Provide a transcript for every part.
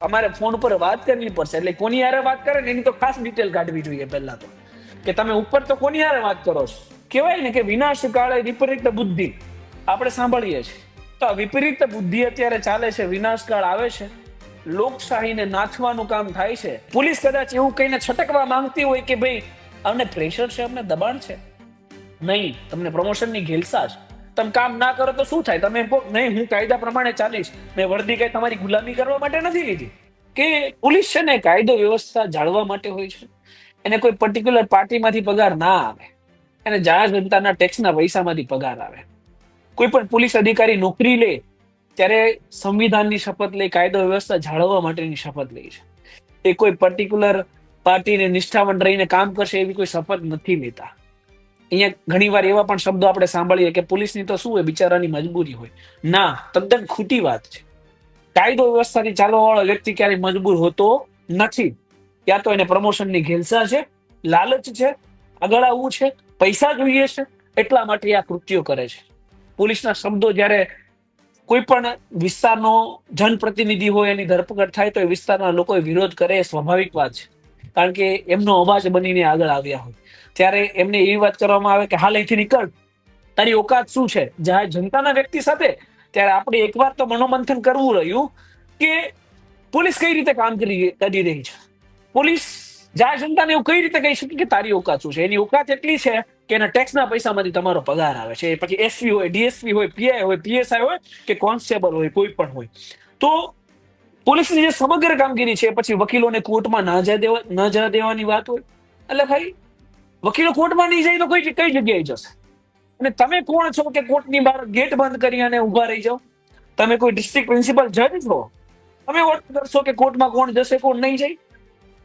અમારે ફોન ઉપર વાત કરવી પડશે. એટલે કોની હારે વાત કરે ને એની તો ખાસ ડિટેલ કાઢવી જોઈએ પહેલા તો. કે તમે ઉપર તો કોની હારે વાત કરો છો? કહેવાય ને કે વિનાશ કાળે વિપરીત બુદ્ધિ. આપણે સાંભળીએ છીએ. તો વિપરીત બુદ્ધિ અત્યારે ચાલે છે, વિનાશ કાળ આવે છે. લોકશાહીને નાથવાનું કામ થાય છે. પોલીસ કદાચ એવું કહીને છટકવા માંગતી હોય કે ભાઈ અમને પ્રેશર છે, અમને દબાણ છે. નહીં, તમને પ્રમોશનની ઘેલસા છે તમે કામ ના કરો તો શું થાય? તમે એમ કહો નહીં, હું કાયદા પ્રમાણે ચાલીશ. મેં વર્દી કઈ તમારી ગુલામી કરવા માટે નથી લીધી. કે પોલીસ છે ને કાયદો વ્યવસ્થા જાળવા માટે હોય છે. એને કોઈ પર્ટિક્યુલર પાર્ટીમાંથી પગાર ના આવે. એને જાહેર જનતાના ટેક્સના પૈસામાંથી પગાર આવે. કોઈ પણ પોલીસ અધિકારી નોકરી લે, ત્યારે સંવિધાનની શપથ લે, કાયદો વ્યવસ્થા જાળવવા માટેની શપથ લે છે. એ કોઈ પર્ટિક્યુલર પાર્ટીને નિષ્ઠાવન રહીને કામ કરશે એવી કોઈ શપથ નથી લેતા. અહીંયા ઘણી વાર એવા પણ શબ્દો આપણે સાંભળીએ કે પોલીસની તો શું હોય, બિચારાની મજબૂરી હોય. ના, તદ્દન ખોટી વાત છે. કાયદો વ્યવસ્થાથી ચાલવા વાળો વ્યક્તિ ક્યારેય મજબૂર હોતો નથી. ક્યાં તો એને પ્રમોશનની ઘેલસા છે, લાલચ છે આગળ આવવું છે, પૈસા જોઈએ છે, એટલા માટે આ કૃત્યો કરે છે. પોલીસના શબ્દો જ્યારે કોઈ પણ વિસ્તારનો જનપ્રતિનિધિ હોય એની ધરપકડ થાય તો એ વિસ્તારના લોકો વિરોધ કરે એ સ્વાભાવિક વાત છે. કારણ કે એમનો અવાજ બનીને આગળ આવ્યા હોય. ત્યારે એમને એવી વાત કરવામાં આવે કે, હાલ અહીંથી નીકળ. તારી ઓકાત શું છે? જ્યારે જનતાના વ્યક્તિ સાથે, ત્યારે આપણે એકવાર તો મનોમંથન કરવું રહ્યું કે પોલીસ કઈ રીતે કામ કરી કરી રહી છે? પોલીસ, જાહેર જનતાને એવું કઈ રીતે કહી શકે કે તારી ઓકાત શું છે? એની ઓકાત એટલી છે કે એના ટેક્સના પૈસામાંથી તમારો પગાર આવે છે. પછી એસપી હોય, ડીએસપી હોય, પીઆઈ હોય, પીએસઆઈ હોય કે કોન્સ્ટેબલ હોય, કોઈ પણ હોય. તો પોલીસની જે સમગ્ર કામગીરી છે પછી વકીલોને કોર્ટમાં ના જવા દેવા ન જવા દેવાની વાત હોય. એટલે ભાઈ વકીલો કોર્ટમાં નહીં જાય તો કઈ કઈ જગ્યાએ જશે? અને તમે કોણ છો કે કોર્ટની બહાર ગેટ બંધ કરી અને ઊભા રહી જાઓ? તમે કોઈ ડિસ્ટ્રિક્ટ પ્રિન્સિપલ જજ છો? તમે ઓર્ડર કરશો કે કોર્ટમાં કોણ જશે કોણ નહીં જાય?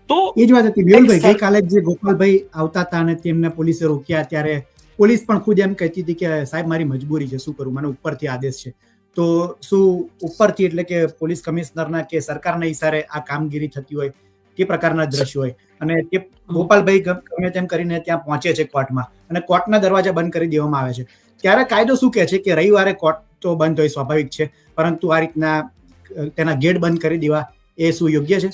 તો એ જ વાત હતી મેહુલભાઈ ગઈકાલે જે ગોપાલભાઈ આવતા હતા અને તેમને પોલીસે રોક્યા ત્યારે પોલીસ પણ ખુદ એમ કહેતી હતી કે સાહેબ મારી મજબૂરી છે શું કરું? મને ઉપરથી આદેશ છે. તો શું ઉપરથી એટલે કે પોલીસ કમિશનરના કે સરકારના ઈશારે આ કામગીરી થતી હોય તે પ્રકારના દ્રશ્યો હોય? અને તે ગોપાલભાઈ ગમે તેમ કરીને ત્યાં પહોંચે છે કોર્ટમાં. અને કોર્ટના દરવાજા બંધ કરી દેવામાં આવે છે. ત્યારે કાયદો શું કહે છે કે રવિવારે કોર્ટ તો બંધ હોય સ્વાભાવિક છે. પરંતુ આ રીતના તેના ગેટ બંધ કરી દેવા એ શું યોગ્ય છે?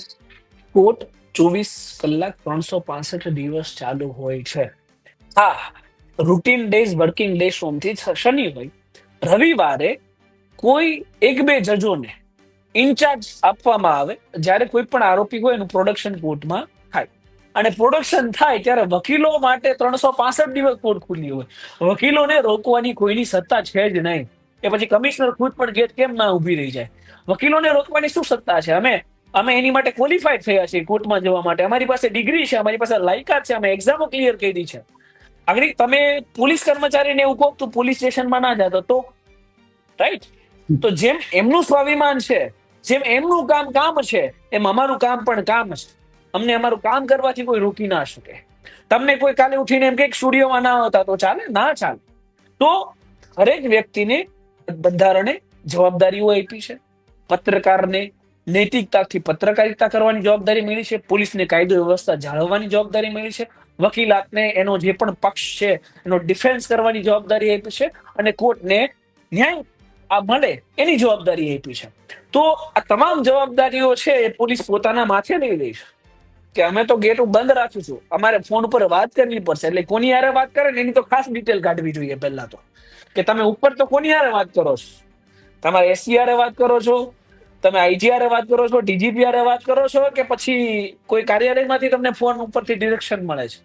કોર્ટ ચોવીસ કલાક ત્રણસો પાસઠ દિવસ ચાલુ હોય છે. હા રૂટીન ડેઝ વર્કિંગ ડે સોમથી શનિ હોય. રવિવારે કોઈ એક બે જજોને ઇન્ચાર્જ આપવામાં આવે, જ્યારે કોઈ પણ આરોપી હોય એનું પ્રોડક્શન કોર્ટમાં થાય. અને પ્રોડક્શન થાય ત્યારે વકીલો માટે ત્રણસો પાસઠ દિવસ કોર્ટ ખુલ્લી હોય. વકીલોને રોકવાની કોઈની સત્તા છે જ નહીં. એ પછી કમિશનર ખુદ પણ ગેટ કેમ ના ઊભી રહી જાય? વકીલોને રોકવાની શું સત્તા છે? અમે અમે એની માટે ક્વોલિફાઈડ થયા છીએ કોર્ટમાં જવા માટે. અમારી પાસે ડિગ્રી છે, અમારી પાસે લાયકાત છે, અમે એક્ઝામો ક્લિયર કરી છે. આગળ તમે પોલીસ કર્મચારીને એવું કહો તો પોલીસ સ્ટેશનમાં ના જાતો તો? રાઈટ તો જેમ એમનું સ્વાભિમાન છે, જેમ એમનું કામ કામ છે, એમ અમારું કામ પણ કામ છે. અમને અમારું કામ કરવાથી કોઈ રોકી ના શકે. તમને કોઈ કાલે ઉઠીને એમ કે સ્ટુડિયોમાં ના હતા તો ચાલે? ના ચાલે. તો હરેક વ્યક્તિને બંધારણે જવાબદારીઓ આપી છે. પત્રકારને નૈતિકતાથી પત્રકારિતા કરવાની જવાબદારી મળી છે. પોલીસને કાયદો વ્યવસ્થા જાળવવાની જવાબદારી મળી છે. વકીલાતને એનો જે પણ પક્ષ છે, એનો ડિફેન્સ કરવાની જવાબદારી આપી છે અને કોર્ટને ન્યાય આ મળે એની જવાબદારી આપી છે. તો આ તમામ જવાબદારીઓ છે એ પોલીસ પોતાના માથે લઈ લઈશ કે અમે તો ગેટ બંધ રાખીશું. અમારે ફોન ઉપર વાત કરવી પડશે. એટલે કોની હારે વાત કરે ને એની તો ખાસ ડિટેલ કાઢવી જોઈએ પહેલા તો. કે તમે ઉપર તો કોની હારે વાત કરો છો? તમારે એસી હારે વાત કરો છો? તમે આઈજી વાત કરો છો? ડીજીપી હારે વાત કરો છો? કે પછી કોઈ કાર્યાલયમાંથી તમને ફોન ઉપરથી ડિરેક્શન મળે છે?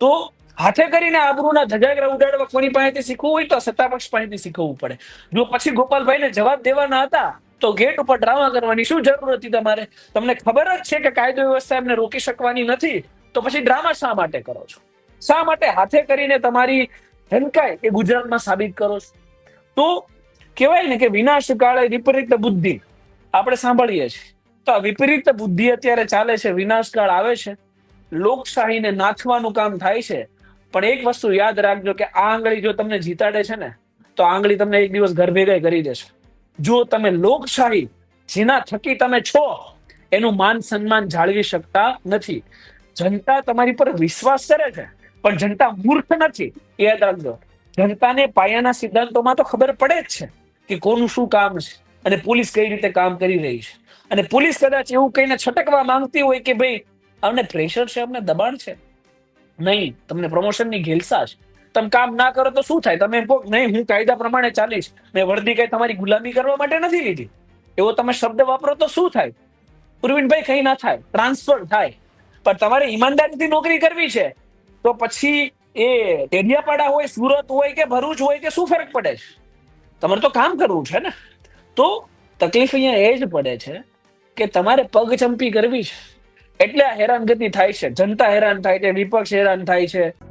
તો હાથે કરીને આબરૂના ધજાગરા ઉડાડવા કોની પાસેથી શીખવું હોય તો સત્તાપક્ષ પાસેથી શીખવવું પડે. જો પછી ગોપાલભાઈને જવાબ દેવાના હતા, તો ગેટ ઉપર ડ્રામા કરવાની શું જરૂર હતી તમારે? તમને ખબર જ છે કે કાયદો વ્યવસ્થા એમને રોકી શકવાની નથી, તો પછી ડ્રામા શા માટે કરો છો? શા માટે હાથે કરીને તમારી હેલકાય એ ગુજરાતમાં સાબિત કરો છો? તો કહેવાય ને કે વિનાશ કાળે વિપરીત બુદ્ધિ, આપણે સાંભળીએ છીએ. તો વિપરીત બુદ્ધિ અત્યારે ચાલે છે, વિનાશ કાળ આવે છે. લોકશાહીને નાથવાનું કામ થાય છે. પણ એક વસ્તુ યાદ રાખજો કે આ આંગળી જો તમને જીતાડે છે ને, તો આંગળી તમને એક દિવસ ઘર ભેગા કરી દેશે. જો તમે લોકશાહી, જેના થકી તમે છો, એનું માન સન્માન જાળવી શકતા નથી. જનતા તમારી પર વિશ્વાસ કરે છે, પણ જનતા મૂર્ખ નથી. યાદ રાખજો, જનતાને પાયાના સિદ્ધાંતોમાં તો ખબર પડે જ છે કે કોનું શું કામ છે અને પોલીસ કઈ રીતે કામ કરી રહી છે. અને પોલીસ કદાચ એવું કહીને છટકવા માંગતી હોય કે ભાઈ અમને પ્રેશર છે અમને દબાણ છે. નહીં, તમને પ્રમોશનની ઘેલસા તમે કામ ના કરો તો શું થાય? તમે કહો નહીં, હું કાયદા પ્રમાણે ચાલીશ. મેં વર્દી કઈ તમારી ગુલામી કરવા માટે નથી લીધી. એવો તમે શબ્દ વાપરો તો શું થાય? પ્રવીણભાઈ કઈ ના થાય. ટ્રાન્સફર થાય. પણ તમારે ઈમાનદારીથી નોકરી કરવી છે. તો પછી એ ડેડિયાપાડા હોય, સુરત હોય કે ભરૂચ હોય કે શું ફરક પડે છે? તમારે તો કામ કરવું છે ને? તો તકલીફ અહીંયા એ જ પડે છે કે તમારે પગ ચંપી કરવી છે. એટલે આ હેરાનગતિ થાય છે. જનતા હેરાન થાય છે વિપક્ષ હેરાન થાય છે.